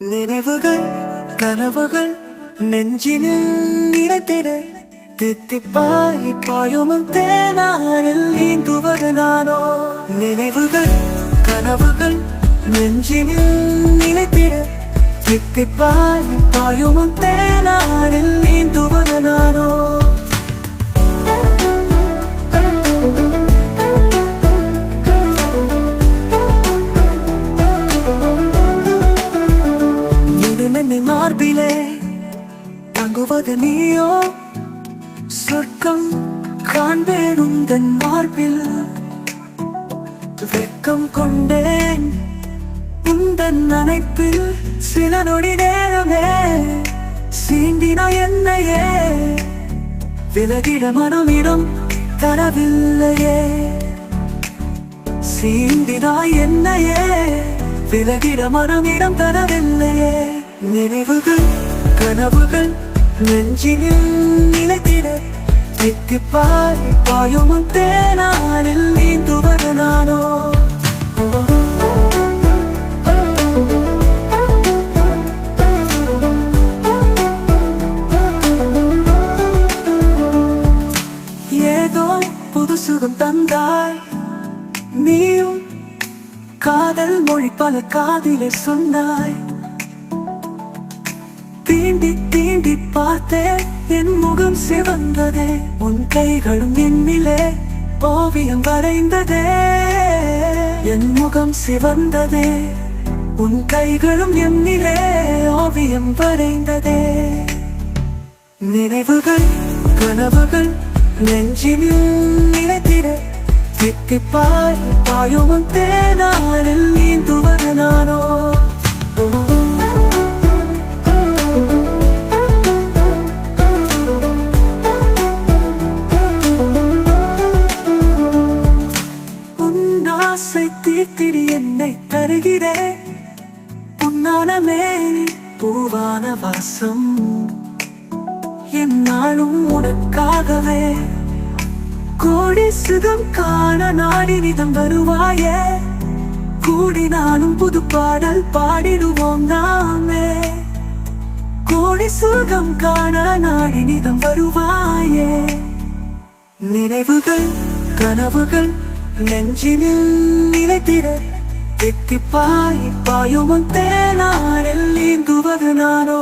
நினைவுகள் கனவுகள் நெஞ்சினில் நினைத்திட. தித்திப்பாய் பாயும் தேனாரில் நீந்துவது நானோ? நினைவுகள் கனவுகள் நெஞ்சினில் நினைத்திட. தித்திப்பாய் பாயும் தேனாரில் நீந்துவது மார்பிலே தங்குவது நீயோ? சொர்க்கம் காண்பேன் உந்தன் மார்பில் வெக்கம் கொண்டேன். உந்தன் அனைப்பில் சில நொடி நேரமே சீண்டினா என்னையே? விலகிட மனமிடம் தரவில்லையே. சீண்டினா என்னையே? விலகிட மனமிடம் தரவில்லையே. நினைவுகள் கனவுகள் நெஞ்சினில் நிலைத்திட. தித்திப்பாய் பாயும் தேனானில் நீந்துவது நானோ? ஏதோ புது சுகம் தந்தாய். நீயும் காதல் மொழி பல காதிலே சொன்னாய். தீண்டி தீண்டி பார்த்தேன் என் முகம் சிவந்ததே உன் கைகளும் என்னிலே ஓவியம் வரைந்ததே. என் முகம் சிவந்ததே உன் கைகளும் என்னிலே ஓவியம் வரைந்ததே. நினைவுகள் கனவுகள் நெஞ்சினில் நினைத்திட தித்திப்பாய் பாயும் தேனாரில் நீந்துவது நானோ? உன் ஆசை தீர்த்திடி என்னை தருகிறே. உன்னான மேனி பூவான வாசம். என்னாலும் உனக்காகவே. கோடி சுகம் காண நாடி நிதம் வருவாயே. கூடினாலும் புது பாடல் பாடிடுவோம் நாமே. கோடி சுகம் காண நாடி நிதம் வருவாயே. நினைவுகள் கனவுகள் நெஞ்சினில் நிலைத்திட பாய் பாயும் தேனாரில் நீந்துவது நானோ?